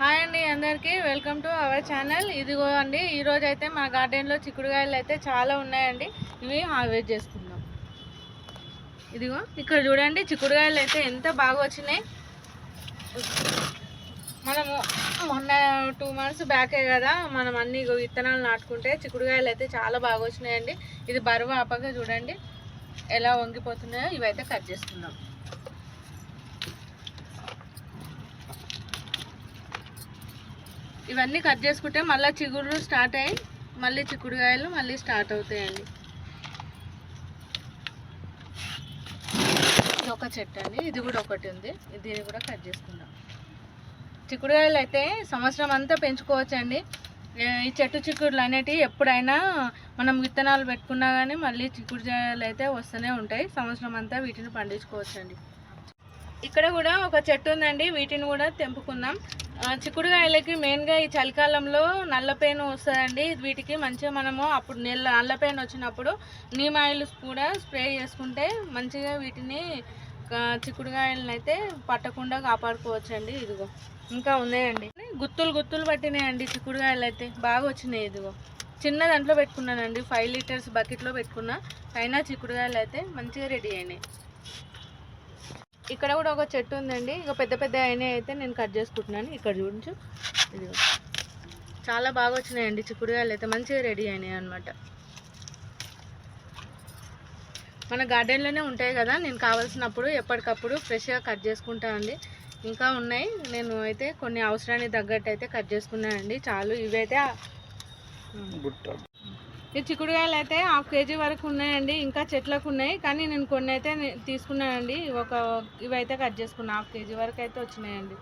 Hi అండి అందరికీ welcome to our channel. ఇదిగో అండి ఈరోజు అయితే మా గార్డెన్లో చిక్కుడుకాయలు అయితే చాలా ఉన్నాయండి. ఇవి హార్వెస్ట్ చేసుకుందాం. ఇదిగో ఇక్కడ చూడండి చిక్కుడుకాయలు అయితే ఎంత బాగా వచ్చినాయి. మనము మొన్న టూ మంత్స్ బ్యాకే కదా మనం అన్ని విత్తనాలు నాటుకుంటే చిక్కుడుకాయలు అయితే చాలా బాగా వచ్చినాయండి. ఇది బరువు ఆపగా చూడండి ఎలా వంగిపోతున్నాయో ఇవైతే కట్ చేసుకుందాం. ఇవన్నీ కట్ చేసుకుంటే మళ్ళీ చిగుళ్ళు స్టార్ట్ అయ్యి మళ్ళీ చిక్కుడుకాయలు మళ్ళీ స్టార్ట్ అవుతాయండి. ఇది ఒక చెట్టు అండి. ఇది కూడా ఒకటి ఉంది. దీన్ని కూడా కట్ చేసుకుందాం. చిక్కుడుకాయలు అయితే సంవత్సరం అంతా పెంచుకోవచ్చండి. ఈ చెట్టు చిక్కుడులు అనేటివి ఎప్పుడైనా మనం విత్తనాలు పెట్టుకున్నా కానీ మళ్ళీ చిక్కుడుకాయలు అయితే వస్తూనే ఉంటాయి. సంవత్సరం అంతా వీటిని పండించుకోవచ్చండి. ఇక్కడ కూడా ఒక చెట్టు ఉందండి. వీటిని కూడా తెంపుకుందాం. చిక్కుడుకాయలకి మెయిన్గా ఈ చలికాలంలో నల్లపేను వస్తుందండి. వీటికి మంచిగా మనము అప్పుడు నెల నల్లపేను వచ్చినప్పుడు నీమ్ ఆయిల్ కూడా స్ప్రే చేసుకుంటే మంచిగా వీటిని చిక్కుడుకాయలను అయితే పట్టకుండా కాపాడుకోవచ్చండి. ఇదిగో ఇంకా ఉన్నాయండి. గుత్తులు గుత్తులు పట్టినాయండి చిక్కుడుకాయలు అయితే బాగా వచ్చినాయి ఇదిగో. చిన్న దాంట్లో పెట్టుకున్నానండి. ఫైవ్ లీటర్స్ బకెట్లో పెట్టుకున్నా. అయినా చిక్కుడుకాయలు అయితే మంచిగా రెడీ అయినాయి. ఇక్కడ కూడా ఒక చెట్టు ఉందండి. ఇక పెద్ద పెద్ద అయినాయి అయితే నేను కట్ చేసుకుంటున్నాను. ఇక్కడ చూడచ్చు ఇది చాలా బాగా వచ్చినాయండి చిక్కుడుగాయలు అయితే. మంచిగా రెడీ అయినాయి అనమాట మన గార్డెన్లోనే ఉంటాయి కదా. నేను కావాల్సినప్పుడు ఎప్పటికప్పుడు ఫ్రెష్గా కట్ చేసుకుంటా అండి. ఇంకా ఉన్నాయి. నేను అయితే కొన్ని అవసరానికి తగ్గట్టు అయితే కట్ చేసుకున్నానండి. చాలు ఇవైతే ఈ చిక్కుడుకాయలు అయితే హాఫ్ కేజీ వరకు ఉన్నాయండి ఇంకా చెట్లకు ఉన్నాయి. కానీ నేను కొన్ని అయితే తీసుకున్నానండి. ఒక ఇవైతే కట్ చేసుకున్నాను హాఫ్ కేజీ వరకు అయితే వచ్చినాయండి.